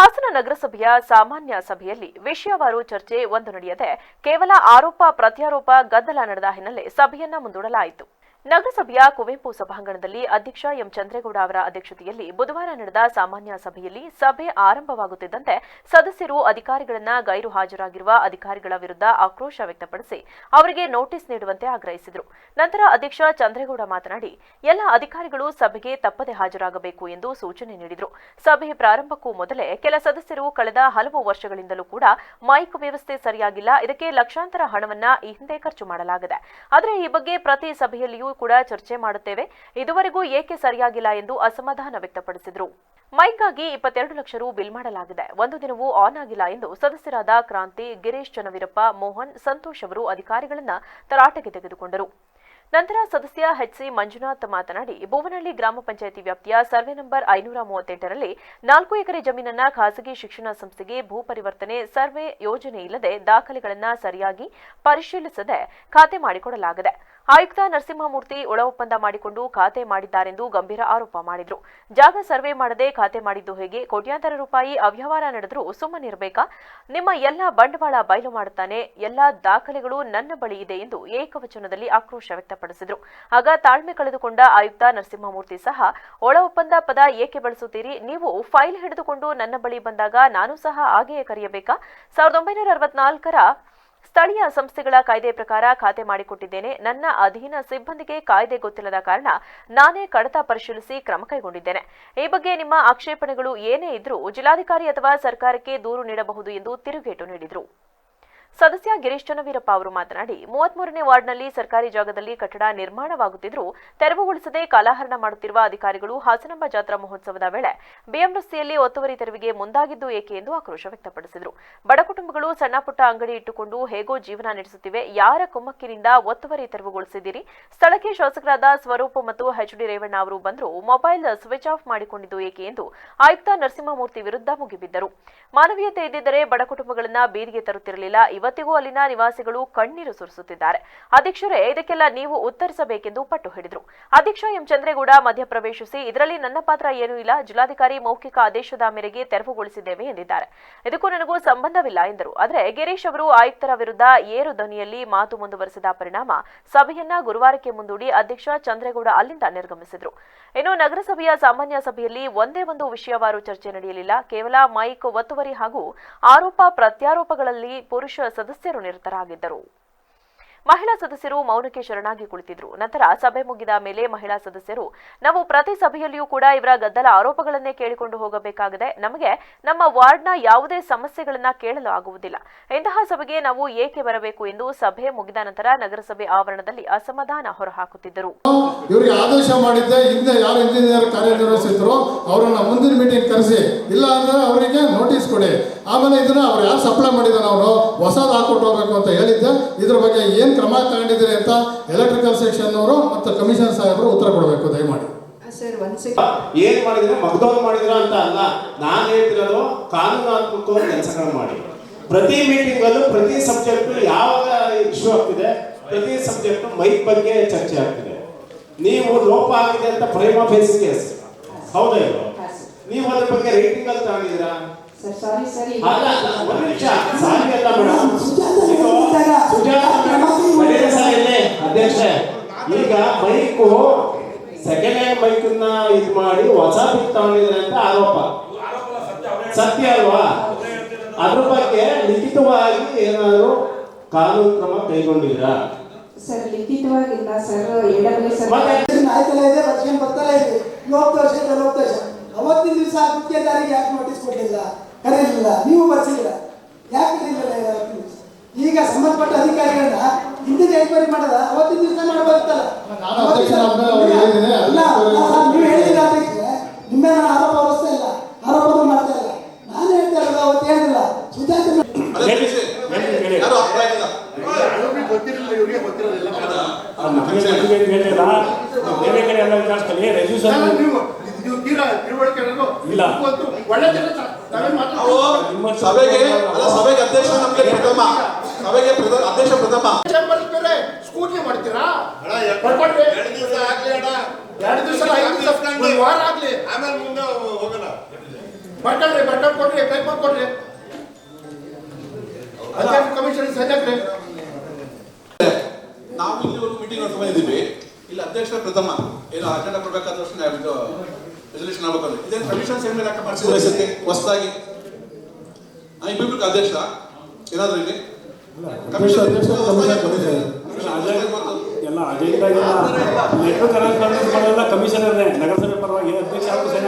ಹಾಸನ ನಗರಸಭೆಯ ಸಾಮಾನ್ಯ ಸಭೆಯಲ್ಲಿ ವಿಷಯವಾರು ಚರ್ಚೆ ಒಂದು ನಡೆಯದೆ ಕೇವಲ ಆರೋಪ ಪ್ರತ್ಯಾರೋಪ ಗದ್ದಲ ನಡೆದ ಹಿನ್ನೆಲೆ ಸಭೆಯನ್ನ ಮುಂದೂಡಲಾಯಿತು. ನಗರಸಭೆಯ ಕುವೆಂಪು ಸಭಾಂಗಣದಲ್ಲಿ ಅಧ್ಯಕ್ಷ ಎಂ ಚಂದ್ರೇಗೌಡ ಅವರ ಅಧ್ಯಕ್ಷತೆಯಲ್ಲಿ ಬುಧವಾರ ನಡೆದ ಸಾಮಾನ್ಯ ಸಭೆಯಲ್ಲಿ ಸಭೆ ಆರಂಭವಾಗುತ್ತಿದ್ದಂತೆ ಸದಸ್ಯರು ಅಧಿಕಾರಿಗಳನ್ನ ಗೈರು ಹಾಜರಾಗಿರುವ ಅಧಿಕಾರಿಗಳ ವಿರುದ್ಧ ಆಕ್ರೋಶ ವ್ಯಕ್ತಪಡಿಸಿ ಅವರಿಗೆ ನೋಟಿಸ್ ನೀಡುವಂತೆ ಆಗ್ರಹಿಸಿದರು. ನಂತರ ಅಧ್ಯಕ್ಷ ಚಂದ್ರೇಗೌಡ ಮಾತನಾಡಿ, ಎಲ್ಲ ಅಧಿಕಾರಿಗಳು ಸಭೆಗೆ ತಪ್ಪದೆ ಹಾಜರಾಗಬೇಕು ಎಂದು ಸೂಚನೆ ನೀಡಿದರು. ಸಭೆ ಪ್ರಾರಂಭಕ್ಕೂ ಮೊದಲೇ ಕೆಲ ಸದಸ್ಯರು ಕಳೆದ ಹಲವು ವರ್ಷಗಳಿಂದಲೂ ಕೂಡ ಮೈಕ್ ವ್ಯವಸ್ಥೆ ಸರಿಯಾಗಿಲ್ಲ, ಇದಕ್ಕೆ ಲಕ್ಷಾಂತರ ಹಣವನ್ನ ಈ ಹಿಂದೆ ಖರ್ಚು ಮಾಡಲಾಗಿದೆ. ಆದರೆ ಈ ಬಗ್ಗೆ ಪ್ರತಿ ಸಭೆಯಲ್ಲಿಯೂ ಕೂಡ ಚರ್ಚೆ ಮಾಡುತ್ತೇವೆ. ಇದುವರೆಗೂ ಏಕೆ ಸರಿಯಾಗಿಲ್ಲ ಎಂದು ಅಸಮಾಧಾನ ವ್ಯಕ್ತಪಡಿಸಿದರು. ಮೈಕ್ಗಾಗಿ ಇಪ್ಪತ್ತೆರಡು ಲಕ್ಷ ರು ಬಿಲ್ ಮಾಡಲಾಗಿದೆ. ಒಂದು ದಿನವೂ ಆನ್ ಆಗಿಲ್ಲ ಎಂದು ಸದಸ್ಯರಾದ ಕ್ರಾಂತಿ, ಗಿರೀಶ್ ಚನ್ನವೀರಪ್ಪ, ಮೋಹನ್ ಸಂತೋಷ್ ಅವರು ಅಧಿಕಾರಿಗಳನ್ನು ತರಾಟೆಗೆ ತೆಗೆದುಕೊಂಡರು. ನಂತರ ಸದಸ್ಯ ಎಚ್ಸಿ ಮಂಜುನಾಥ್ ಮಾತನಾಡಿ ಭುವನಹಳ್ಳಿ ಗ್ರಾಮ ಪಂಚಾಯಿತಿ ವ್ಯಾಪ್ತಿಯ ಸರ್ವೆ ನಂಬರ್ ಐನೂರ ಮೂವತ್ತೆಂಟರಲ್ಲಿ ನಾಲ್ಕು ಎಕರೆ ಜಮೀನನ್ನ ಖಾಸಗಿ ಶಿಕ್ಷಣ ಸಂಸ್ಥೆಗೆ ಭೂ ಪರಿವರ್ತನೆ ಸರ್ವೆ ಯೋಜನೆ ಇಲ್ಲದೆ ದಾಖಲೆಗಳನ್ನು ಸರಿಯಾಗಿ ಪರಿಶೀಲಿಸದೆ ಖಾತೆ ಮಾಡಿಕೊಡಲಾಗಿದೆ. ಆಯುಕ್ತ ನರಸಿಂಹಮೂರ್ತಿ ಒಳ ಒಪ್ಪಂದ ಮಾಡಿಕೊಂಡು ಖಾತೆ ಮಾಡಿದ್ದಾರೆಂದು ಗಂಭೀರ ಆರೋಪ ಮಾಡಿದ್ರು. ಜಾಗ ಸರ್ವೆ ಮಾಡದೆ ಖಾತೆ ಮಾಡಿದ್ದು ಹೇಗೆ? ಕೋಟ್ಯಾಂತರ ರೂಪಾಯಿ ಅವ್ಯವಹಾರ ನಡೆದರೂ ಸುಮ್ಮನಿರಬೇಕಾ ನಿಮ್ಮ ಎಲ್ಲ ಬಂಡವಾಳ ಬಯಲು ಮಾಡುತ್ತಾನೆ. ಎಲ್ಲ ದಾಖಲೆಗಳು ನನ್ನ ಬಳಿ ಇದೆ ಎಂದು ಏಕವಚನದಲ್ಲಿ ಆಕ್ರೋಶ ವ್ಯಕ್ತಪಡಿಸಿದರು. ಆಗ ತಾಳ್ಮೆ ಕಳೆದುಕೊಂಡ ಆಯುಕ್ತ ನರಸಿಂಹಮೂರ್ತಿ ಸಹ ಒಳ ಒಪ್ಪಂದ ಪದ ಏಕೆ ಬಳಸುತ್ತೀರಿ? ನೀವು ಫೈಲ್ ಹಿಡಿದುಕೊಂಡು ನನ್ನ ಬಳಿ ಬಂದಾಗ ನಾನು ಸಹ ಹಾಗೆಯೇ ಕರೆಯಬೇಕಾ? ಸಾವಿರದ ಒಂಬೈನೂರ ಅರವತ್ನಾಲ್ಕರ ಸ್ಥಳೀಯ ಸಂಸ್ಥೆಗಳ ಕಾಯ್ದೆ ಪ್ರಕಾರ ಖಾತೆ ಮಾಡಿಕೊಟ್ಟಿದ್ದೇನೆ. ನನ್ನ ಅಧೀನ ಸಿಬ್ಬಂದಿಗೆ ಕಾಯ್ದೆ ಗೊತ್ತಿಲ್ಲದ ಕಾರಣ ನಾನೇ ಕಡತ ಪರಿಶೀಲಿಸಿ ಕ್ರಮ ಕೈಗೊಂಡಿದ್ದೇನೆ. ಈ ಬಗ್ಗೆ ನಿಮ್ಮ ಆಕ್ಷೇಪಣೆಗಳು ಏನೇ ಇದ್ರೂ ಜಿಲ್ಲಾಧಿಕಾರಿ ಅಥವಾ ಸರ್ಕಾರಕ್ಕೆ ದೂರು ನೀಡಬಹುದು ಎಂದು ತಿರುಗೇಟು ನೀಡಿದರು. ಸದಸ್ಯ ಗಿರೀಶ್ ಚನ್ನವೀರಪ್ಪ ಅವರು ಮಾತನಾಡಿ, ಮೂವತ್ಮೂರನೇ ವಾರ್ಡ್ನಲ್ಲಿ ಸರ್ಕಾರಿ ಜಾಗದಲ್ಲಿ ಕಟ್ಟಡ ನಿರ್ಮಾಣವಾಗುತ್ತಿದ್ದರೂ ತೆರವುಗೊಳಿಸದೆ ಕಾಲಹರಣ ಮಾಡುತ್ತಿರುವ ಅಧಿಕಾರಿಗಳು ಹಾಸನಾಂಬ ಜಾತ್ರಾ ಮಹೋತ್ಸವದ ವೇಳೆ ಬಿಎಂ ರಸ್ತೆಯಲ್ಲಿ ಒತ್ತುವರಿ ತೆರವಿಗೆ ಮುಂದಾಗಿದ್ದು ಏಕೆ ಎಂದು ಆಕ್ರೋಶ ವ್ಯಕ್ತಪಡಿಸಿದರು. ಬಡ ಕುಟುಂಬಗಳು ಸಣ್ಣಪುಟ್ಟ ಅಂಗಡಿ ಇಟ್ಟುಕೊಂಡು ಹೇಗೋ ಜೀವನ ನಡೆಸುತ್ತಿವೆ, ಯಾರ ಕುಮ್ಮಕ್ಕಿನಿಂದ ಒತ್ತುವರಿ ತೆರವುಗೊಳಿಸಿದ್ದೀರಿ? ಸ್ಥಳಕ್ಕೆ ಶಾಸಕರಾದ ಸ್ವರೂಪ ಮತ್ತು ಎಚ್ಡಿ ರೇವಣ್ಣ ಅವರು ಬಂದರೂ, ಮೊಬೈಲ್ ಸ್ವಿಚ್ ಆಫ್ ಮಾಡಿಕೊಂಡಿದ್ದು ಏಕೆ ಎಂದು ಆಯುಕ್ತ ನರಸಿಂಹಮೂರ್ತಿ ವಿರುದ್ಧ ಮುಗಿಬಿದ್ದರು. ಮಾನವೀಯತೆ ಇದ್ದಿದ್ದರೆ ಬಡ ಕುಟುಂಬಗಳನ್ನ ಬೀದಿಗೆ ತರುತ್ತಿರಲಿಲ್ಲ ಇವತ್ತಿಗೂ ಅಲ್ಲಿನ ನಿವಾಸಿಗಳು ಕಣ್ಣೀರು ಸುರಿಸುತ್ತಿದ್ದಾರೆ. ಅಧ್ಯಕ್ಷರೇ ಇದಕ್ಕೆಲ್ಲ ನೀವು ಉತ್ತರಿಸಬೇಕೆಂದು ಪಟ್ಟು ಹಿಡಿದರು. ಅಧ್ಯಕ್ಷ ಎಂ. ಚಂದ್ರೇಗೌಡ ಮಧ್ಯಪ್ರವೇಶಿಸಿ, ಇದರಲ್ಲಿ ನನ್ನ ಪಾತ್ರ ಏನೂ ಇಲ್ಲ. ಜಿಲ್ಲಾಧಿಕಾರಿ ಮೌಖಿಕ ಆದೇಶದ ಮೇರೆಗೆ ತೆರವುಗೊಳಿಸಿದ್ದೇವೆ ಎಂದಿದ್ದಾರೆ. ಇದಕ್ಕೂ ನನಗೂ ಸಂಬಂಧವಿಲ್ಲ ಎಂದರು. ಆದರೆ ಗಿರೀಶ್ ಅವರು ಆಯುಕ್ತರ ವಿರುದ್ಧ ಏರು ಧ್ವನಿಯಲ್ಲಿ ಮಾತು ಮುಂದುವರೆಸಿದ ಪರಿಣಾಮ ಸಭೆಯನ್ನ ಗುರುವಾರಕ್ಕೆ ಮುಂದೂಡಿ ಅಧ್ಯಕ್ಷ ಚಂದ್ರೇಗೌಡ ಅಲ್ಲಿಂದ ನಿರ್ಗಮಿಸಿದರು. ಇನ್ನು ನಗರಸಭೆಯ ಸಾಮಾನ್ಯ ಸಭೆಯಲ್ಲಿ ಒಂದೇ ಒಂದು ವಿಷಯವಾರು ಚರ್ಚೆ ನಡೆಯಲಿಲ್ಲ. ಕೇವಲ ಮೈಕ್ ಒತ್ತುವರಿ ಹಾಗೂ ಆರೋಪ ಪ್ರತ್ಯಾರೋಪಗಳಲ್ಲಿ ಪುರುಷ ಸದಸ್ಯರು ನಿರತರಾಗಿದ್ದರು. ಮಹಿಳಾ ಸದಸ್ಯರು ಮೌನಕ್ಕೆ ಶರಣಾಗಿ ಕುಳಿತಿದ್ರು ನಂತರ ಸಭೆ ಮುಗಿದ ಮೇಲೆ ಮಹಿಳಾ ಸದಸ್ಯರು, ನಾವು ಪ್ರತಿ ಸಭೆಯಲ್ಲಿಯೂ ಕೂಡ ಇವರ ಗದ್ದಲ ಆರೋಪಗಳನ್ನೇ ಕೇಳಿಕೊಂಡು ಹೋಗಬೇಕಾಗಿದೆ ನಮಗೆ ನಮ್ಮ ವಾರ್ಡ್ನ ಯಾವುದೇ ಸಮಸ್ಯೆಗಳನ್ನ ಕೇಳಲು ಆಗುವುದಿಲ್ಲ. ಇಂತಹ ಸಭೆಗೆ ನಾವು ಏಕೆ ಬರಬೇಕು? ಎಂದು ಸಭೆ ಮುಗಿದ ನಂತರ ನಗರಸಭೆ ಆವರಣದಲ್ಲಿ ಅಸಮಾಧಾನ ಹೊರಹಾಕುತ್ತಿದ್ದರು. ಇವರಿಗೆ ಆದೇಶ ಮಾಡಿದ್ದೆ, ಹಿಂದೆ ಯಾರು ಇಂಜಿನಿಯರ್ ಕಾರ್ಯನಿರ್ವಹಿಸಿದ್ರು, ಅವರನ್ನ ಮುಂದಿನ ಮೀಟಿಂಗ್ ಕರೆಸಿ. ಇಲ್ಲ ಅಂದ್ರೆ ಅವರಿಗೆ ನೋಟಿಸ್ ಕೊಡಿ. ಆಮೇಲೆ ಇದನ್ನ ಅವ್ರು ಯಾರು ಸಪ್ಲೈ ಮಾಡಿದಾನ ಅವರು ಹೊಸದು ಹಾಕೊಟ್ಟು ಹೋಗ್ಬೇಕು ಅಂತ ಹೇಳಿದ್ದೆ. ಇದ್ರ ಬಗ್ಗೆ ಏನು ಕ್ರಮ ತಗೊಂಡಿದ್ದೀರಿ ಅಂತ ಎಲೆಕ್ಟ್ರಿಕಲ್ ಸೆಕ್ಷನ್ ಅವರು ಮತ್ತು ಕಮಿಷನ್ ಸಾಹೇಬರು ಉತ್ತರ ಕೊಡಬೇಕು ದಯಮಾಡಿ. ಸರ್ ಒಂದ್ ಸೆಕೆಂಡ್ ಏನ್ ಮಾಡಿದ್ರೆ? ಮಗದವ್ರು ಮಾಡಿದ್ರ ಅಂತ ಅಲ್ಲ. ನಾನು ಹೇಳ್ತಿರೋದು ಕಾನೂನಾತ್ಮಕವಾಗಿ ಕೆಲಸಗಳನ್ನ ಮಾಡಿ. ಪ್ರತಿ ಮೀಟಿಂಗ್ ಅಲ್ಲೂ ಪ್ರತಿ ಸಬ್ಜೆಕ್ಟ್ ಯಾವಾಗ ಇಶ್ಯೂ ಆಗ್ತಿದೆ ಪ್ರತಿ ಸಬ್ಜೆಕ್ಟ್ ಮೈಕ್ ಬಗ್ಗೆ ಚರ್ಚೆ ಆಗ್ತಿದೆ. ನೀವು ಲೋಪ ಆಗಿದೆ ಅಂತ ಪ್ರೇಮ ಫೇಸ್ ಕೇಸ್ ಹೌದಾ ಇಲ್ವೋ? ನೀವು ಅದ್ರ ಬಗ್ಗೆ ರೇಟಿಂಗ್ ಅಲ್ಲಿ ತಗೊಂಡಿದ್ದೀರಾ? ಸರ್ ಸಾರಿ ಸರಿ ಅಲ್ಲ ಅಲ್ಲ, ಒಂದ್ ನಿಮಿಷ. ಸಾರಿ ಅಲ್ಲ ಮೇಡಮ್ ಅಧ್ಯಕ್ಷ ಈಗ ಮೈಕು ಸೆಕೆಂಡ್ ಹ್ಯಾಂಡ್ ಮೈಕ್ ಇದು ಮಾಡಿ ಹೊಸ ಬಿಕ್ ತಗೊಂಡಿದ್ರೆ ಅಂತ ಆರೋಪ. ಸತ್ಯ ಅಲ್ವಾ? ಅದ್ರ ಬಗ್ಗೆ ಲಿಖಿತವಾಗಿ ಏನಾದ್ರು ಕಾನೂನು ಕ್ರಮ ಕೈಗೊಂಡಿದ್ದೀರಾ ಸರ್ ಲಿಖಿತವಾಗಿಲ್ಲ ಸರ್. ಎಡಬಲಿ ಸರ್. ಮತ್ತೆ? ಆಯ್ತಲ್ಲ ಇದೆ ಬರ್ತಾನೆ ಇದೆ? ನಲವತ್ತು ವರ್ಷ ಅವತ್ತಿನ ದಿವಸ ಗುತ್ತಿಗೆದಾರಿಗೆ ಯಾಕೆ ನೋಟಿಸ್ ಕೊಟ್ಟಿಲ್ಲ? ಕರೀಲಿಲ್ಲ ನೀವು ಬರ್ಸಿಲ್ಲ ಯಾಕೆ ಕರೀಲಿಲ್ಲ ಈಗ ಸಂಬಂಧಪಟ್ಟ ಅಧಿಕಾರಿಗಳನ್ನ ಹಿಂದಿನ ಎನ್ಕ್ವೈರಿ ಮಾಡದ ಅವತ್ತಿನ ದಿವಸ ಮಾಡಬಾರ್ದಲ್ಲ ನೀವು ಹೇಳಿದ್ರೆ ನಿಮ್ಮ ನಾನು ಆರೋಪ ಹೊರಿಸ್ತಾ ಇಲ್ಲ ಆರೋಪನೂ ಮಾಡ್ತಾ ಇಲ್ಲ ನಾನು ಹೇಳ್ತಾ ಇರೋದು ಅವತ್ತು ಹೇಳಿಲ್ಲ ಸುಜಾತ ಇಲ್ಲ ಸಭೆಗೆ ಅಲ್ಲ ಸಭೆಗೆ ಅಧ್ಯಕ್ಷ ನಮಗೆ ಪ್ರಥಮ. ಸಭೆಗೆ ಅಧ್ಯಕ್ಷ ಪ್ರಥಮ. ಸ್ಕೂಟಿ ಮಾಡ್ತೀರಾ? ಎರಡು ಆಗ್ಲಿ ಅಣ್ಣ. ಎರಡು ವಾರ ಆಗ್ಲಿ. ಆಮೇಲೆ ಮುಂದೆ ಕಮಿಷನ್ ನಾವು ಇಲ್ಲಿ ಮೀಟಿಂಗ್ ಅಂತ ಬಂದಿದ್ದೀವಿ ಇಲ್ಲಿ ಅಧ್ಯಕ್ಷ ಪ್ರಥಮ. ಇಲ್ಲ ಅಜೆಂಡಾ ಕೊಡ್ಬೇಕಾದ ವರ್ಷ ರೆಸಲ್ಯೂಷನ್ ಆಗ್ಬೇಕು ಅಂದ್ರೆ ಇದೇನು ಕಮಿಷನ್ ಸೇರ್ ಮೇಲೆ ಯಾಕೆ ಮಾಡ್ಸಿದ್ರೆ ಸತ್ಯ ಹೊಸದಾಗಿ ಇಬ್ಬಿಬ್ರಿಗೆ ಅಧ್ಯಕ್ಷ ಏನಾದ್ರು ಇಲ್ಲಿ ಅಧ್ಯಕ್ಷ ಅಧ್ಯಕ್ಷ ಕಮಿಷನ್ ಕಮಿಷನ್ ಎಲ್ಲ ಅಜೆಂಡಾ ಲೆಟರ್ ಕಮಿಷನರ್ನೇ ನಗರಸಭೆ ಪರವಾಗಿ ಅಧ್ಯಕ್ಷ